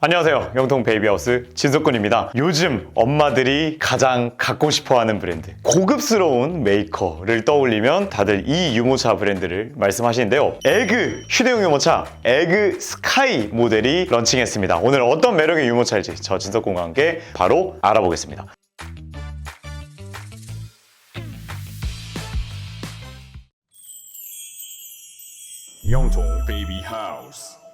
안녕하세요. 영통 베이비하우스 진석군입니다. 요즘 엄마들이 가장 갖고 싶어 하는 브랜드 고급스러운 메이커를 떠올리면 다들 이 유모차 브랜드를 말씀하시는데요. 에그 휴대용 유모차 에그 스카이 모델이 런칭했습니다. 오늘 어떤 매력의 유모차일지 저 진석군과 함께 바로 알아보겠습니다. 영통 베이비 하우스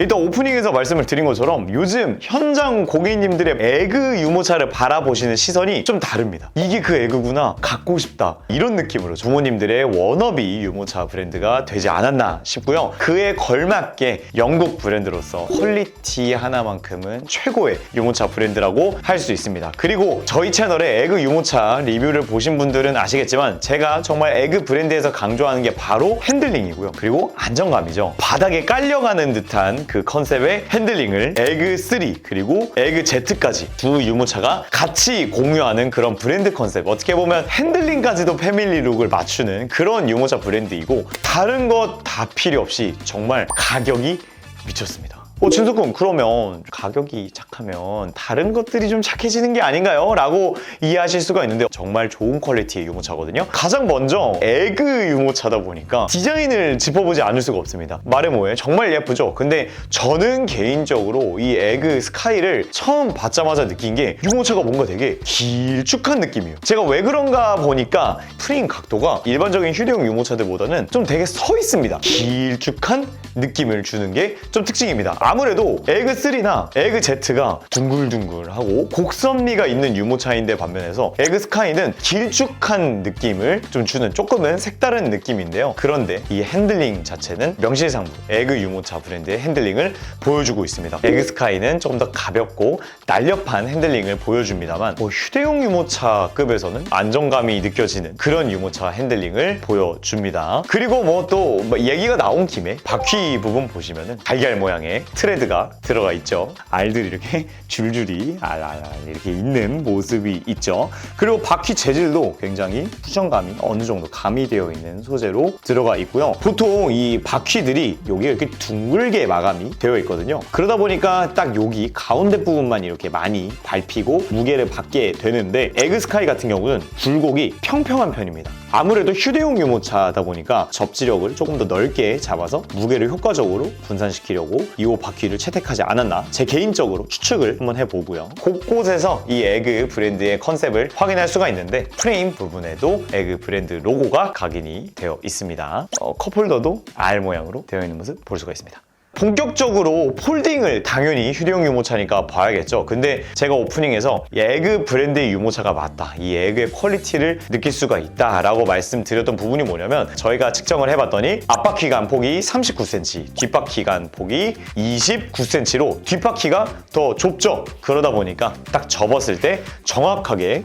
일단 오프닝에서 말씀을 드린 것처럼 요즘 현장 고객님들의 에그 유모차를 바라보시는 시선이 좀 다릅니다. 이게 그 에그구나, 갖고 싶다. 이런 느낌으로 부모님들의 워너비 유모차 브랜드가 되지 않았나 싶고요. 그에 걸맞게 영국 브랜드로서 퀄리티 하나만큼은 최고의 유모차 브랜드라고 할 수 있습니다. 그리고 저희 채널에 에그 유모차 리뷰를 보신 분들은 아시겠지만 제가 정말 에그 브랜드에서 강조하는 게 바로 핸들링이고요. 그리고 안정감이죠. 바닥에 깔려가는 듯한 그 컨셉의 핸들링을 에그 3 그리고 에그 Z까지 두 유모차가 같이 공유하는 그런 브랜드 컨셉. 어떻게 보면 핸들링까지도 패밀리 룩을 맞추는 그런 유모차 브랜드이고 다른 것 다 필요 없이 정말 가격이 미쳤습니다. 어, 진석군, 그러면 가격이 착하면 다른 것들이 좀 착해지는 게 아닌가요? 라고 이해하실 수가 있는데 정말 좋은 퀄리티의 유모차거든요. 가장 먼저 에그 유모차다 보니까 디자인을 짚어보지 않을 수가 없습니다. 말해 뭐해? 정말 예쁘죠? 근데 저는 개인적으로 이 에그 스카이를 처음 받자마자 느낀 게 유모차가 뭔가 되게 길쭉한 느낌이에요. 제가 왜 그런가 보니까 프레임 각도가 일반적인 휴대용 유모차들보다는 좀 되게 서 있습니다. 길쭉한 느낌을 주는 게 좀 특징입니다. 아무래도 에그 3나 에그 Z가 둥글둥글하고 곡선미가 있는 유모차인데 반면에서 에그 스카이는 길쭉한 느낌을 좀 주는 조금은 색다른 느낌인데요. 그런데 이 핸들링 자체는 명실상부 에그 유모차 브랜드의 핸들링을 보여주고 있습니다. 에그 스카이는 조금 더 가볍고 날렵한 핸들링을 보여줍니다만 뭐 휴대용 유모차급에서는 안정감이 느껴지는 그런 유모차 핸들링을 보여줍니다. 그리고 뭐 또 얘기가 나온 김에 바퀴 부분 보시면은 달걀 모양의 트레드가 들어가 있죠. 알들이 이렇게 줄줄이 알알알 이렇게 있는 모습이 있죠. 그리고 바퀴 재질도 굉장히 쿠션감이 어느 정도 가미되어 있는 소재로 들어가 있고요. 보통 이 바퀴들이 여기가 이렇게 둥글게 마감이 되어 있거든요. 그러다 보니까 딱 여기 가운데 부분만 이렇게 많이 밟히고 무게를 받게 되는데 에그스카이 같은 경우는 굴곡이 평평한 편입니다. 아무래도 휴대용 유모차다 보니까 접지력을 조금 더 넓게 잡아서 무게를 효과적으로 분산시키려고 이 바퀴를 채택하지 않았나 제 개인적으로 추측을 한번 해보고요. 곳곳에서 이 에그 브랜드의 컨셉을 확인할 수가 있는데 프레임 부분에도 에그 브랜드 로고가 각인이 되어 있습니다. 어, 컵홀더도 R 모양으로 되어 있는 모습 볼 수가 있습니다. 본격적으로 폴딩을 당연히 휴대용 유모차니까 봐야겠죠. 근데 제가 오프닝에서 이 에그 브랜드의 유모차가 맞다. 이 에그의 퀄리티를 느낄 수가 있다라고 말씀드렸던 부분이 뭐냐면 저희가 측정을 해봤더니 앞바퀴 간 폭이 39cm, 뒷바퀴 간 폭이 29cm로 뒷바퀴가 더 좁죠. 그러다 보니까 딱 접었을 때 정확하게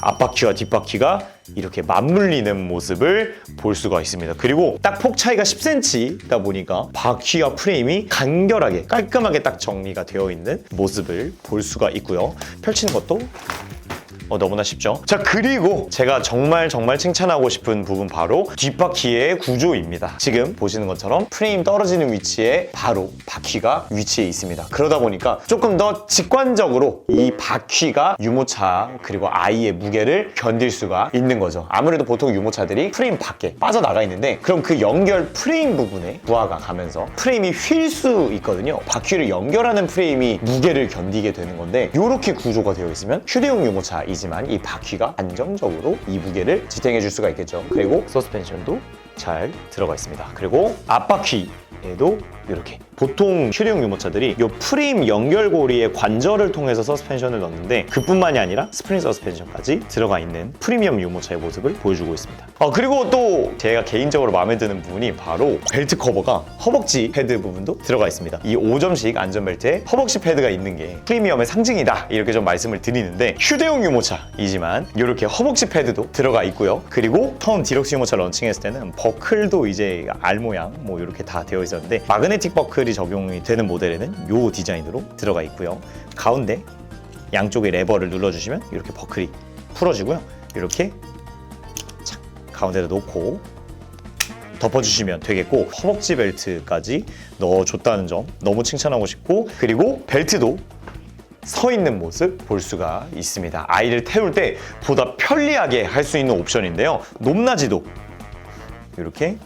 앞바퀴와 뒷바퀴가 이렇게 맞물리는 모습을 볼 수가 있습니다. 그리고 딱 폭 차이가 10cm다 보니까 바퀴와 프레임이 간결하게 깔끔하게 딱 정리가 되어 있는 모습을 볼 수가 있고요. 펼치는 것도 어, 너무나 쉽죠. 자, 그리고 제가 정말 정말 칭찬하고 싶은 부분 바로 뒷바퀴의 구조입니다. 지금 보시는 것처럼 프레임 떨어지는 위치에 바로 바퀴가 위치해 있습니다. 그러다 보니까 조금 더 직관적으로 이 바퀴가 유모차 그리고 아이의 무게를 견딜 수가 있는 거죠. 아무래도 보통 유모차들이 프레임 밖에 빠져나가 있는데 그럼 그 연결 프레임 부분에 부하가 가면서 프레임이 휠 수 있거든요. 바퀴를 연결하는 프레임이 무게를 견디게 되는 건데 이렇게 구조가 되어 있으면 휴대용 유모차 이지만 이 바퀴가 안정적으로 이 무게를 지탱해 줄 수가 있겠죠. 그리고 서스펜션도 잘 들어가 있습니다. 그리고 앞바퀴에도 이렇게 보통 휴대용 유모차들이 이 프레임 연결고리의 관절을 통해서 서스펜션을 넣는데 그뿐만이 아니라 스프링 서스펜션까지 들어가 있는 프리미엄 유모차의 모습을 보여주고 있습니다. 어, 그리고 또 제가 개인적으로 마음에 드는 부분이 바로 벨트 커버가 허벅지 패드 부분도 들어가 있습니다. 이 5점식 안전벨트에 허벅지 패드가 있는 게 프리미엄의 상징이다 이렇게 좀 말씀을 드리는데 휴대용 유모차이지만 이렇게 허벅지 패드도 들어가 있고요. 그리고 턴 디럭스 유모차 런칭했을 때는 버클도 이제 알 모양 뭐 이렇게 다 되어 있었는데 마그네 틱 버클이 적용이 되는 모델에는 이 디자인으로 들어가 있고요. 가운데 양쪽에 레버를 눌러주시면 이렇게 버클이 풀어지고요. 이렇게 착 가운데다 놓고 덮어주시면 되겠고 허벅지 벨트까지 넣어줬다는 점 너무 칭찬하고 싶고 그리고 벨트도 서 있는 모습 볼 수가 있습니다. 아이를 태울 때 보다 편리하게 할 수 있는 옵션인데요. 높낮이도 이렇게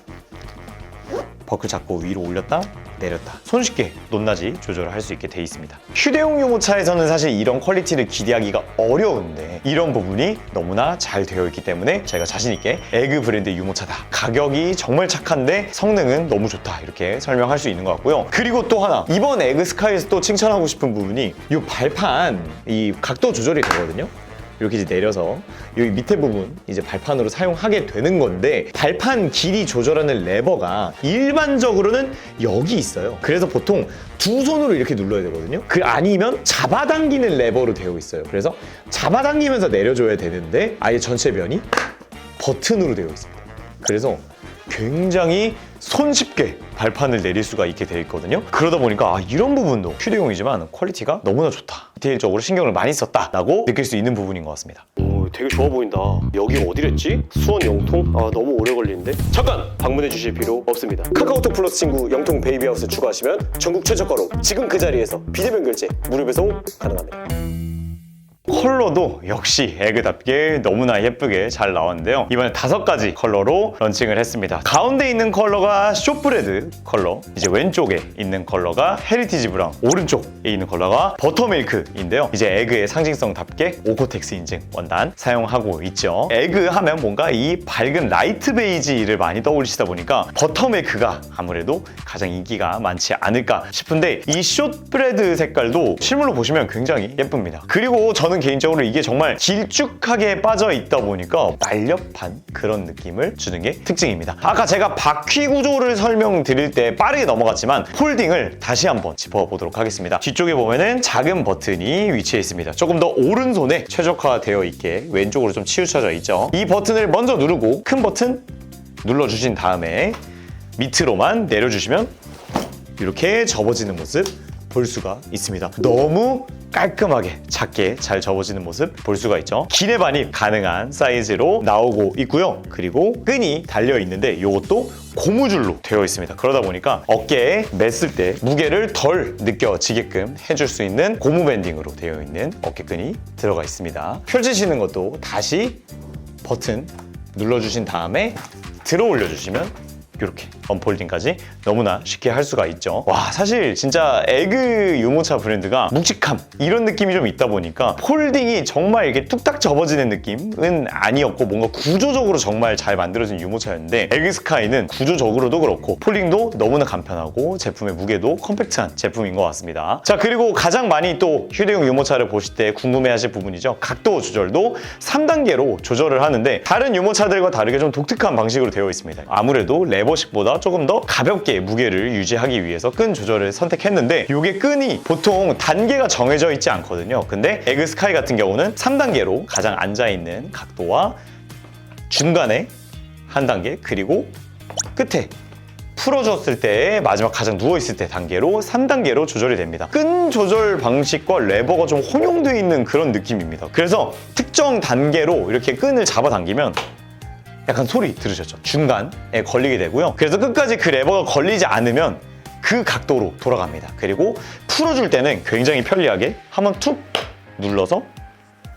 버클 잡고 위로 올렸다 내렸다. 손쉽게 높낮이 조절을 할수 있게 돼 있습니다. 휴대용 유모차에서는 사실 이런 퀄리티를 기대하기가 어려운데 이런 부분이 너무나 잘 되어 있기 때문에 제가 자신 있게 에그 브랜드 유모차다. 가격이 정말 착한데 성능은 너무 좋다. 이렇게 설명할 수 있는 것 같고요. 그리고 또 하나 이번 에그 스카이에서 또 칭찬하고 싶은 부분이 이 발판 이 각도 조절이 되거든요 이렇게 이제 내려서 여기 밑에 부분 이제 발판으로 사용하게 되는 건데 발판 길이 조절하는 레버가 일반적으로는 여기 있어요. 그래서 보통 두 손으로 이렇게 눌러야 되거든요. 그 아니면 잡아당기는 레버로 되어 있어요. 그래서 잡아당기면서 내려줘야 되는데 아예 전체 면이 버튼으로 되어 있습니다. 그래서 굉장히 손쉽게 발판을 내릴 수가 있게 되어 있거든요. 그러다 보니까 아, 이런 부분도 휴대용이지만 퀄리티가 너무나 좋다. 디테일적으로 신경을 많이 썼다 라고 느낄 수 있는 부분인 것 같습니다. 오, 되게 좋아 보인다. 여기가 어디랬지? 수원 영통? 아, 너무 오래 걸리는데? 잠깐! 방문해 주실 필요 없습니다. 카카오톡 플러스 친구 영통 베이비하우스 추가하시면 전국 최저가로 지금 그 자리에서 비대면 결제 무료 배송 가능합니다. 컬러도 역시 에그답게 너무나 예쁘게 잘 나왔는데요. 이번에 다섯 가지 컬러로 런칭을 했습니다. 가운데 있는 컬러가 쇼프레드 컬러, 이제 왼쪽에 있는 컬러가 헤리티지 브라운, 오른쪽에 있는 컬러가 버터밀크인데요. 이제 에그의 상징성답게 오코텍스 인증 원단 사용하고 있죠. 에그 하면 뭔가 이 밝은 라이트 베이지를 많이 떠올리시다 보니까 버터밀크가 아무래도 가장 인기가 많지 않을까 싶은데 이 숏브레드 색깔도 실물로 보시면 굉장히 예쁩니다. 그리고 저는 개인적으로 이게 정말 길쭉하게 빠져 있다 보니까 날렵한 그런 느낌을 주는 게 특징입니다. 아까 제가 바퀴 구조를 설명드릴 때 빠르게 넘어갔지만 폴딩을 다시 한번 짚어보도록 하겠습니다. 뒤쪽에 보면은 작은 버튼이 위치해 있습니다. 조금 더 오른손에 최적화되어 있게 왼쪽으로 좀 치우쳐져 있죠. 이 버튼을 먼저 누르고 큰 버튼 눌러주신 다음에 밑으로만 내려주시면 이렇게 접어지는 모습 볼 수가 있습니다. 너무 깔끔하게 작게 잘 접어지는 모습 볼 수가 있죠. 기내 반입 가능한 사이즈로 나오고 있고요. 그리고 끈이 달려 있는데 이것도 고무줄로 되어 있습니다. 그러다 보니까 어깨에 맸을 때 무게를 덜 느껴지게끔 해줄 수 있는 고무 밴딩으로 되어 있는 어깨끈이 들어가 있습니다. 펼치시는 것도 다시 버튼 눌러주신 다음에 들어 올려주시면 이렇게 언폴딩까지 너무나 쉽게 할 수가 있죠. 와 사실 진짜 에그 유모차 브랜드가 묵직함 이런 느낌이 좀 있다 보니까 폴딩이 정말 이렇게 뚝딱 접어지는 느낌은 아니었고 뭔가 구조적으로 정말 잘 만들어진 유모차였는데 에그 스카이는 구조적으로도 그렇고 폴딩도 너무나 간편하고 제품의 무게도 컴팩트한 제품인 것 같습니다. 자 그리고 가장 많이 또 휴대용 유모차를 보실 때 궁금해하실 부분이죠. 각도 조절도 3단계로 조절을 하는데 다른 유모차들과 다르게 좀 독특한 방식으로 되어 있습니다. 아무래도 레 버식보다 조금 더 가볍게 무게를 유지하기 위해서 끈 조절을 선택했는데 이게 끈이 보통 단계가 정해져 있지 않거든요. 근데 에그 스카이 같은 경우는 3단계로 가장 앉아 있는 각도와 중간에 한 단계 그리고 끝에 풀어줬을 때 마지막 가장 누워있을 때 단계로 3단계로 조절이 됩니다. 끈 조절 방식과 레버가 좀 혼용되어 있는 그런 느낌입니다. 그래서 특정 단계로 이렇게 끈을 잡아당기면 약간 소리 들으셨죠? 중간에 걸리게 되고요. 그래서 끝까지 그 레버가 걸리지 않으면 그 각도로 돌아갑니다. 그리고 풀어줄 때는 굉장히 편리하게 한번 툭 눌러서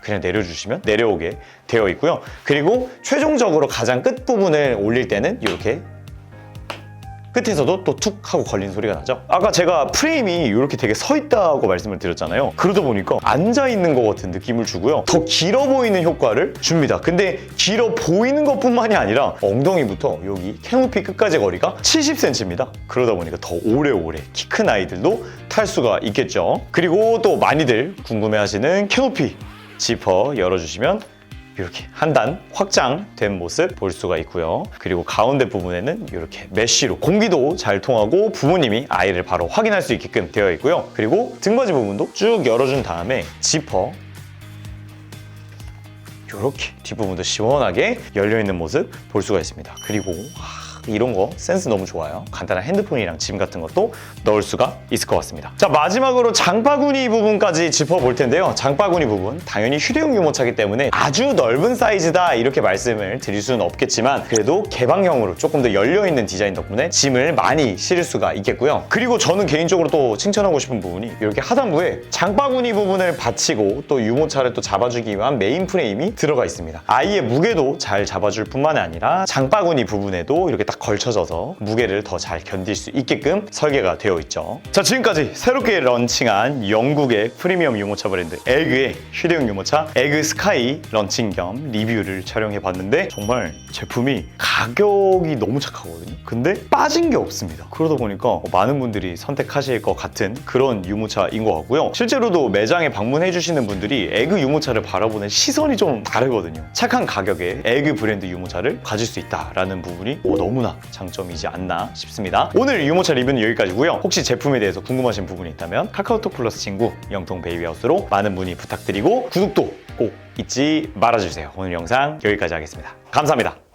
그냥 내려주시면 내려오게 되어 있고요. 그리고 최종적으로 가장 끝 부분을 올릴 때는 이렇게 끝에서도 또 툭 하고 걸리는 소리가 나죠. 아까 제가 프레임이 이렇게 되게 서 있다고 말씀을 드렸잖아요. 그러다 보니까 앉아 있는 것 같은 느낌을 주고요. 더 길어 보이는 효과를 줍니다. 근데 길어 보이는 것뿐만이 아니라 엉덩이부터 여기 캐노피 끝까지 거리가 70cm입니다. 그러다 보니까 더 오래오래 키 큰 아이들도 탈 수가 있겠죠. 그리고 또 많이들 궁금해하시는 캐노피 지퍼 열어주시면 이렇게 한 단 확장된 모습 볼 수가 있고요. 그리고 가운데 부분에는 이렇게 메쉬로 공기도 잘 통하고 부모님이 아이를 바로 확인할 수 있게끔 되어 있고요. 그리고 등받이 부분도 쭉 열어준 다음에 지퍼 이렇게 뒷부분도 시원하게 열려 있는 모습 볼 수가 있습니다. 그리고 아, 이런 거 센스 너무 좋아요. 간단한 핸드폰이랑 짐 같은 것도 넣을 수가 있을 것 같습니다. 자 마지막으로 장바구니 부분까지 짚어볼 텐데요. 장바구니 부분 당연히 휴대용 유모차기 때문에 아주 넓은 사이즈다 이렇게 말씀을 드릴 수는 없겠지만 그래도 개방형으로 조금 더 열려있는 디자인 덕분에 짐을 많이 실을 수가 있겠고요. 그리고 저는 개인적으로 또 칭찬하고 싶은 부분이 이렇게 하단부에 장바구니 부분을 받치고 또 유모차를 또 잡아주기 위한 메인 프레임이 들어가 있습니다. 아이의 무게도 잘 잡아줄 뿐만 아니라 장바구니 부분에도 이렇게 딱 걸쳐져서 무게를 더 잘 견딜 수 있게끔 설계가 되어 있죠. 자 지금까지 새롭게 런칭한 영국의 프리미엄 유모차 브랜드 에그의 휴대용 유모차 에그 스카이 런칭 겸 리뷰를 촬영해 봤는데 정말 제품이 가격이 너무 착하거든요. 근데 빠진 게 없습니다. 그러다 보니까 많은 분들이 선택하실 것 같은 그런 유모차인 것 같고요. 실제로도 매장에 방문해 주시는 분들이 에그 유모차를 바라보는 시선이 좀 다르거든요. 착한 가격에 에그 브랜드 유모차를 가질 수 있다라는 부분이 어, 너무나 장점이지 않나 싶습니다. 오늘 유모차 리뷰는 여기까지고요. 혹시 제품에 대해서 궁금하신 부분이 있다면 카카오톡 플러스 친구 영통 베이비하우스로 많은 문의 부탁드리고 구독도 꼭 잊지 말아주세요. 오늘 영상 여기까지 하겠습니다. 감사합니다.